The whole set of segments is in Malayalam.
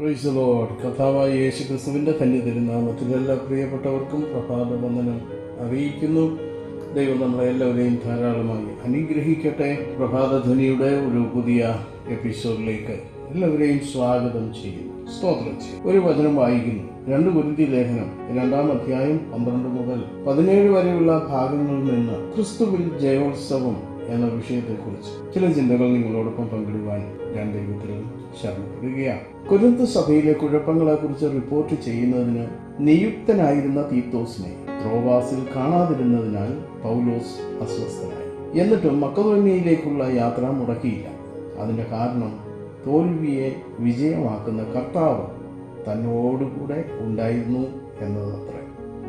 പ്രൈസ് ലോർഡ് കഥാവായ യേശു ക്രിസ്തുവിന്റെ തന്നെ തിരുനാമത്തിൽ എല്ലാ പ്രിയപ്പെട്ടവർക്കും പ്രഭാത വന്ദനം അറിയിക്കുന്നു. ദൈവം നമ്മളെ എല്ലാവരെയും ധാരാളമായി അനുഗ്രഹിക്കട്ടെ. പ്രഭാത പ്രഭാതധ്വനിയുടെ ഒരു പുതിയ എപ്പിസോഡിലേക്ക് എല്ലാവരെയും സ്വാഗതം ചെയ്യുന്നു. സ്തോത്രം ചെയ്യും ഒരു വചനം വായിക്കുന്നു. രണ്ട് കുരുതി ലേഖനം രണ്ടാം അധ്യായം പന്ത്രണ്ട് മുതൽ പതിനേഴ് വരെയുള്ള ഭാഗങ്ങളിൽ നിന്ന് ക്രിസ്തുവിൽ ജയോത്സവം എന്ന വിഷയത്തെക്കുറിച്ച് ചില ചിന്തകൾ നിങ്ങളോടൊപ്പം പങ്കിടുവാൻ ഞാൻ ദൈവത്തിൽ ശരണപ്പെടുകയാണ്. കൊരിന്ത് സഭയിലെ കുഴപ്പങ്ങളെക്കുറിച്ച് റിപ്പോർട്ട് ചെയ്യുന്നതിന് നിയുക്തനായിരുന്ന തീത്തോസിനെ ത്രോവാസിൽ കാണാതിരുന്നതിനാൽ പൗലോസ് അസ്വസ്ഥനായി. എന്നിട്ടും മക്കതോന്യയിലേക്കുള്ള യാത്ര മുടക്കിയില്ല. അതിന്റെ കാരണം തോൽവിയെ വിജയമാക്കുന്ന കർത്താവ് തന്നോടുകൂടെ ഉണ്ടായിരുന്നു എന്നതത്രേ.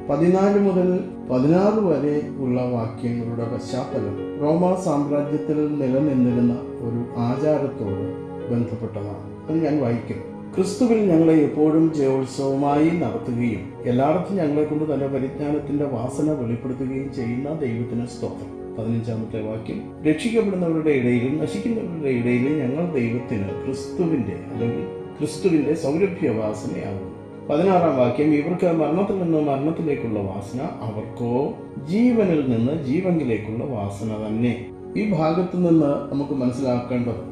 പതിനാല് മുതൽ പതിനാറ് വരെ ഉള്ള വാക്യങ്ങളുടെ പശ്ചാത്തലം റോമ സാമ്രാജ്യത്തിൽ നിലനിന്നിരുന്ന ഒരു ആചാരത്തോട് ബന്ധപ്പെട്ടതാണ്. അത് ഞാൻ വായിക്കും. ക്രിസ്തുവിൽ ഞങ്ങളെ എപ്പോഴും ജയോത്സവമായി നടത്തുകയും എല്ലായിടത്തും ഞങ്ങളെ കൊണ്ട് തന്റെ പരിജ്ഞാനത്തിന്റെ വാസന വെളിപ്പെടുത്തുകയും ചെയ്യുന്ന ദൈവത്തിന് സ്തോത്രം. പതിനഞ്ചാമത്തെ വാക്യം രക്ഷിക്കപ്പെടുന്നവരുടെ ഇടയിലും നശിക്കുന്നവരുടെ ഇടയിലും ഞങ്ങൾ ദൈവത്തിന് ക്രിസ്തുവിന്റെ അല്ലെങ്കിൽ ക്രിസ്തുവിന്റെ സൗരഭ്യവാസനയാകുന്നു. പതിനാറാം വാക്യം ഇവർക്ക് മരണത്തിൽ നിന്ന് മരണത്തിലേക്കുള്ള വാസന അവർക്കോ? ജീവനിൽ നിന്ന് ജീവനിലേക്കുള്ള വാസന തന്നെ. ഈ ഭാഗത്തു നിന്ന് നമുക്ക് മനസ്സിലാക്കേണ്ടത്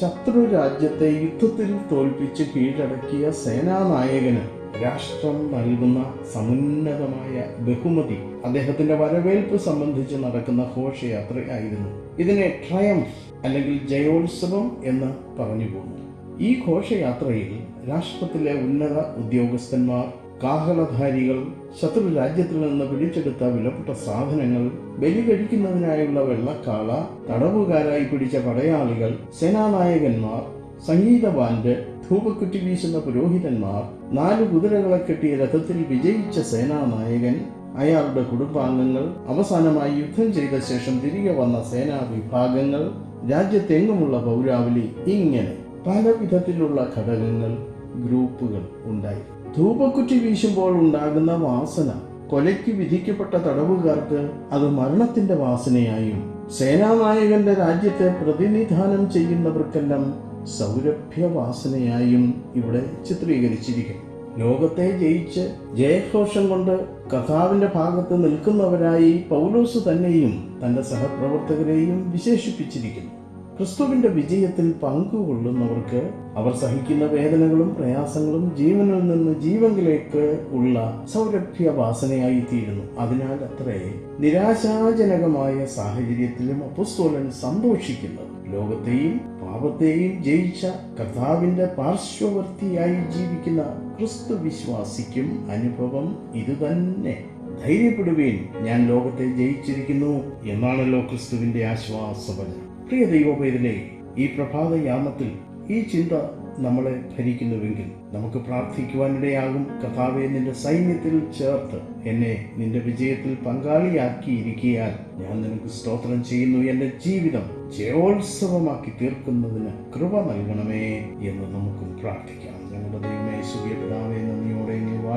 ശത്രു രാജ്യത്തെ യുദ്ധത്തിൽ തോൽപ്പിച്ച് കീഴടക്കിയ സേനാനായകന് രാഷ്ട്രം നൽകുന്ന സമുന്നതമായ ബഹുമതി അദ്ദേഹത്തിന്റെ വരവേൽപ്പ് സംബന്ധിച്ച് നടക്കുന്ന ഘോഷയാത്രയായിരുന്നു. ഇതിനെ ട്രയംഫ് അല്ലെങ്കിൽ ജയോത്സവം എന്ന് പറഞ്ഞു പോകുന്നു. ഈ ഘോഷയാത്രയിൽ രാഷ്ട്രത്തിലെ ഉന്നത ഉദ്യോഗസ്ഥന്മാർ കാഹളധാരികൾ ശത്രു രാജ്യത്തിൽ നിന്ന് പിടിച്ചെടുത്ത വിലപ്പെട്ട സാധനങ്ങൾ ബലി കഴിക്കുന്നതിനായുള്ള വെള്ളക്കാള തടവുകാരായി പിടിച്ച പടയാളികൾ സേനാനായകന്മാർ സംഗീത ബാൻഡ് ധൂപക്കുറ്റി വീശുന്ന പുരോഹിതന്മാർ നാല് കുതിരകളെ കെട്ടിയ രഥത്തിൽ വിജയിച്ച സേനാനായകൻ അയാളുടെ കുടുംബാംഗങ്ങൾ അവസാനമായി യുദ്ധം ചെയ്ത ശേഷം തിരികെ വന്ന സേനാ വിഭാഗങ്ങൾ രാജ്യത്തെങ്ങുമുള്ള പൗരാവലി ഇങ്ങനെ പല വിധത്തിലുള്ള ഘടകങ്ങൾ ഗ്രൂപ്പുകൾ ഉണ്ടായി. ധൂപക്കുറ്റി വീശുമ്പോൾ ഉണ്ടാകുന്ന വാസന കൊലയ്ക്ക് വിധിക്കപ്പെട്ട തടവുകാർക്ക് അത് മരണത്തിന്റെ വാസനയായും സേനാനായകന്റെ രാജ്യത്തെ പ്രതിനിധാനം ചെയ്യുന്നവർക്കെല്ലാം സൗരഭ്യവാസനയായും ഇവിടെ ചിത്രീകരിച്ചിരിക്കുന്നു. ലോകത്തെ ജയിച്ച് ജയഘോഷം കൊണ്ട് കഥാവിന്റെ ഭാഗത്ത് നിൽക്കുന്നവരായി പൗലോസ് തന്നെയും തന്റെ സഹപ്രവർത്തകരെയും വിശേഷിപ്പിച്ചിരിക്കുന്നു. ക്രിസ്തുവിന്റെ വിജയത്തിൽ പങ്കുകൊള്ളുന്നവർക്ക് അവർ സഹിക്കുന്ന വേദനകളും പ്രയാസങ്ങളും ജീവനിൽ നിന്ന് ജീവങ്കിലേക്ക് ഉള്ള സൗരഭ്യ വാസനയായി തീരുന്നു അതിനാൽ അത്രേ നിരാശാജനകമായ സാഹചര്യത്തിലും അപ്പുസ്തോലൻ സന്തോഷിക്കുന്നത് ലോകത്തെയും പാപത്തെയും ജയിച്ച കർത്താവിന്റെ പാർശ്വവർത്തിയായി ജീവിക്കുന്ന ക്രിസ്തു വിശ്വാസിക്കും അനുഭവം ഇതുതന്നെ. ധൈര്യപ്പെടുവീൻ ഞാൻ ലോകത്തെ ജയിച്ചിരിക്കുന്നു എന്നാണല്ലോ ക്രിസ്തുവിന്റെ ആശ്വാസവചനം. പ്രിയ ദൈവപേരിലെ ഈ പ്രഭാതയാമത്തിൽ ഈ ചിന്ത നമ്മളെ ഭരിക്കുന്നുവെങ്കിൽ നമുക്ക് പ്രാർത്ഥിക്കുവാനിടയാകും. കഥാവെ നിന്റെ സൈന്യത്തിൽ ചേർത്ത് എന്നെ നിന്റെ വിജയത്തിൽ പങ്കാളിയാക്കിയിരിക്കിയാൽ ഞാൻ നിനക്ക് സ്തോത്രം ചെയ്യുന്നു. എന്റെ ജീവിതം ജയോത്സവമാക്കി തീർക്കുന്നതിന് കൃപ നൽകണമേ എന്ന് നമുക്കും പ്രാർത്ഥിക്കാം. ഞങ്ങളുടെ ദൈവമേ സുഖ്യപിതാവെ നന്ദി.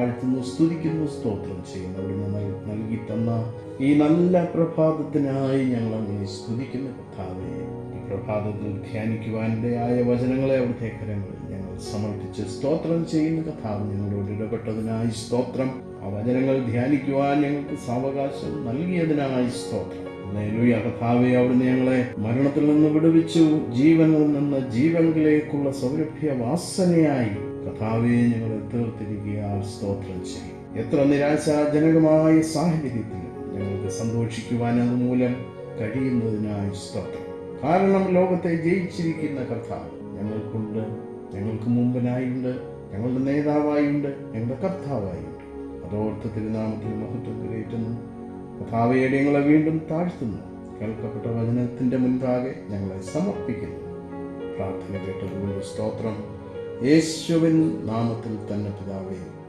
വാഴ്ത്തുന്നു സ്തുതിക്കുന്നു സ്തോത്രം ചെയ്യുന്നു. അവിടുന്ന് നൽ- നൽകി തന്ന ഈ നല്ല പ്രഭാതത്തിനായി ഞങ്ങൾ അങ്ങനെ സ്തുതിക്കുന്ന കർത്താവെ. ഈ പ്രഭാതത്തിൽ ധ്യാനിക്കുവാനിടയായ വചനങ്ങളെ അവിടുത്തെ കരങ്ങളിൽ ഞങ്ങൾ സമർപ്പിച്ച് സ്തോത്രം ചെയ്യുന്ന കഥാവ് ഞങ്ങളോട് ഇടപെട്ടതിനായി സ്തോത്രം. ആ വചനങ്ങൾ ധ്യാനിക്കുവാൻ ഞങ്ങൾക്ക് സാവകാശം നൽകിയതിനായി സ്തോത്രം. കഥാവെ അവിടുന്ന് ഞങ്ങളെ മരണത്തിൽ നിന്ന് വിടുവിച്ചു. ജീവനിൽ നിന്ന് ജീവനിലേക്കുള്ള സൗരഭ്യ വാസനയായി. കഥാവെ ഞങ്ങളെ തീർത്തിരിക്കുക സ്തോത്രം ചെയ്യും. എത്ര നിരാശാജനകമായ സാഹചര്യത്തിൽ ഞങ്ങൾക്ക് സന്തോഷിക്കുവാൻ അതുമൂലം കഴിയുന്നതിനായി സ്തോത്രം. കാരണം ലോകത്തെ ജയിച്ചിരിക്കുന്ന കർത്താവ് ഞങ്ങൾക്കുണ്ട്. ഞങ്ങൾക്ക് മുമ്പനായുണ്ട്. ഞങ്ങളുടെ നേതാവായുണ്ട്. ഞങ്ങളുടെ കർത്താവായുണ്ട്. അതോർത്ത് തിരുനാമത്തിൽ മഹത്വം കരയറ്റുന്നു. കഥാവയുടെ ഞങ്ങളെ വീണ്ടും താഴ്ത്തുന്നു. കേൾക്കപ്പെട്ട വചനത്തിന്റെ മുൻപാകെ ഞങ്ങളെ സമർപ്പിക്കുന്നു. പ്രാർത്ഥന കേട്ടതുകൊണ്ട് സ്തോത്രം. യേശുവിൻ നാമത്തിൽ തന്നെ പിതാവേ